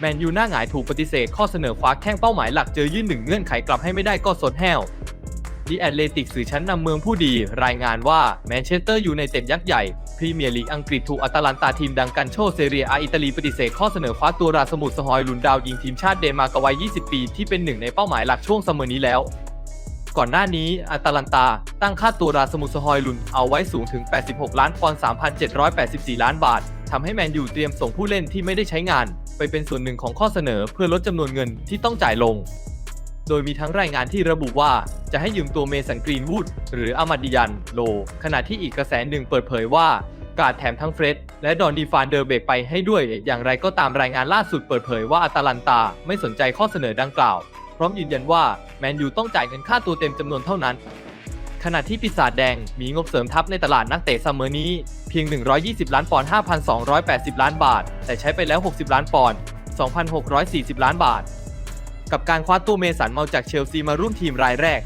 แมนยูหน้าหงายถูกปฏิเสธข้อเสนอคว้าแข้งเป้าหมายหลักเจอยื่นหนึ่งเงื่อนไขกลับให้ไม่ได้ก็สดแห้วดีแอตเลติกสื่อชั้นนำเมืองผู้ดี รายงานว่าแมนเชสเตอร์อยูไนเต็ดยักษ์ใหญ่พรีเมียร์ลีกอังกฤษถูกอัตแลนตาทีมดังกันโชเซเรียอาอิตาลีปฏิเสธข้อเสนอคว้าตัวราสมุทรสหอยลุนดาวยิงทีมชาติเดนมาร์กวัย 20 ปี ที่เป็นหนึ่งในเป้าหมายหลักช่วงเสมอนี้แล้ว ก่อนหน้านี้อัตแลนตา ตั้งค่าตัวราสมุทรสหอยลุนเอาไว้สูงถึง 86 ล้านปอนด์ 3,784 ล้านบาท ทำให้แมนยูเตรียมส่งผู้เล่นที่ไม่ได้ใช้งาน ไปเป็นส่วนหนึ่งของข้อเสนอเพื่อลดจำนวนเงินที่ต้องจ่ายลง โดยมีทั้งรายงานที่ระบุว่าจะให้ยืมตัวเมสันกรีนวูดหรืออามาดิยันโล ขณะที่อีกกระแสหนึ่งเปิดเผยว่าการแถมทั้งเฟรดและดอนดีฟานเดอร์เบกไปให้ด้วย อย่างไรก็ตามรายงานล่าสุดเปิดเผยว่าอาตาลันตาไม่สนใจข้อเสนอดังกล่าว พร้อมยืนยันว่าแมนยูต้องจ่ายเงินค่าตัวเต็มจำนวนเท่านั้น ขณะที่ปีศาจแดงมีงบเสริมทัพในตลาดนักเตะซัมเมอร์นี้ เพียง 120 ล้านปอนด์ 5,280 ล้านบาท แต่ใช้ไปแล้ว 60 ล้านปอนด์ 2,640 ล้านบาท กับการคว้าตัวเมสันเมาจากเชลซีมาร่วมทีมรายแรก